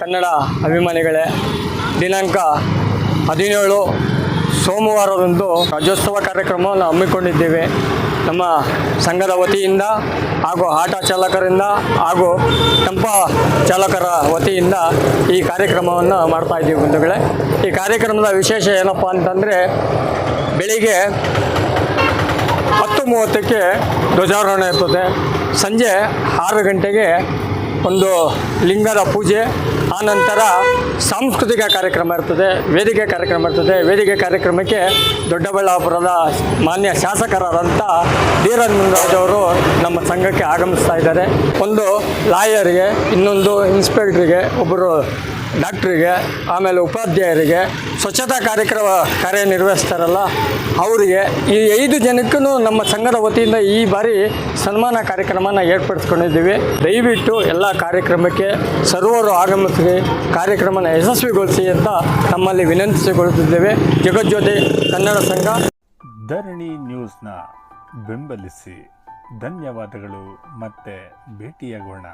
ಕನ್ನಡ ಅಭಿಮಾನಿಗಳೇ, ದಿನಾಂಕ ಹದಿನೇಳು ಸೋಮವಾರದಂದು ರಾಜ್ಯೋತ್ಸವ ಕಾರ್ಯಕ್ರಮವನ್ನು ಹಮ್ಮಿಕೊಂಡಿದ್ದೇವೆ. ನಮ್ಮ ಸಂಘದ ವತಿಯಿಂದ ಹಾಗೂ ಆಟ ಚಾಲಕರಿಂದ ಹಾಗೂ ಟೆಂಪ ಚಾಲಕರ ವತಿಯಿಂದ ಈ ಕಾರ್ಯಕ್ರಮವನ್ನು ಮಾಡ್ತಾ ಇದ್ದೀವಿ ಬಂಧುಗಳೇ. ಈ ಕಾರ್ಯಕ್ರಮದ ವಿಶೇಷ ಏನಪ್ಪ ಅಂತಂದರೆ, ಬೆಳಿಗ್ಗೆ ಹತ್ತು ಮೂವತ್ತಕ್ಕೆ ಧ್ವಜಾರೋಹಣ ಇರ್ತದೆ. ಸಂಜೆ ಆರು ಗಂಟೆಗೆ ಒಂದು ಲಿಂಗದ ಪೂಜೆ ಆನಂತರ ಸಾಂಸ್ಕೃತಿಕ ಕಾರ್ಯಕ್ರಮ ಇರ್ತದೆ, ವೇದಿಕೆ ಕಾರ್ಯಕ್ರಮ ಇರ್ತದೆ. ವೇದಿಕೆ ಕಾರ್ಯಕ್ರಮಕ್ಕೆ ದೊಡ್ಡಬಳ್ಳಾಪುರದ ಮಾನ್ಯ ಶಾಸಕರಾದಂಥ ಧೀರಜ್ ಅವರು ನಮ್ಮ ಸಂಘಕ್ಕೆ ಆಗಮಿಸ್ತಾ ಇದ್ದಾರೆ. ಒಂದು ಲಾಯರ್ಗೆ, ಇನ್ನೊಂದು ಇನ್ಸ್ಪೆಕ್ಟ್ರಿಗೆ ಒಬ್ಬರು ಡಾಕ್ಟ್ರಿಗೆ, ಆಮೇಲೆ ಉಪಾಧ್ಯಾಯರಿಗೆ, ಸ್ವಚ್ಛತಾ ಕಾರ್ಯಕ್ರಮ ಕಾರ್ಯನಿರ್ವಹಿಸ್ತಾರಲ್ಲ, ಅವರಿಗೆ ಈ ಐದು ಜನಕ್ಕೂ ನಮ್ಮ ಸಂಘದ ವತಿಯಿಂದ ಈ ಬಾರಿ ಸನ್ಮಾನ ಕಾರ್ಯಕ್ರಮನ ಏರ್ಪಡಿಸ್ಕೊಂಡಿದ್ದೀವಿ. ದಯವಿಟ್ಟು ಎಲ್ಲ ಕಾರ್ಯಕ್ರಮಕ್ಕೆ ಸರ್ವರು ಆಗಮಿಸಿ ಕಾರ್ಯಕ್ರಮನ ಯಶಸ್ವಿಗೊಳಿಸಿ ಅಂತ ತಮ್ಮಲ್ಲಿ ವಿನಂತಿಸಿಕೊಳ್ಳುತ್ತಿದ್ದೇವೆ ಜಗಜ್ಯೋತಿ ಕನ್ನಡ ಸಂಘ. ಧರಣಿ ನ್ಯೂಸ್ನ ಬೆಂಬಲಿಸಿ. ಧನ್ಯವಾದಗಳು. ಮತ್ತೆ ಭೇಟಿಯಾಗೋಣ.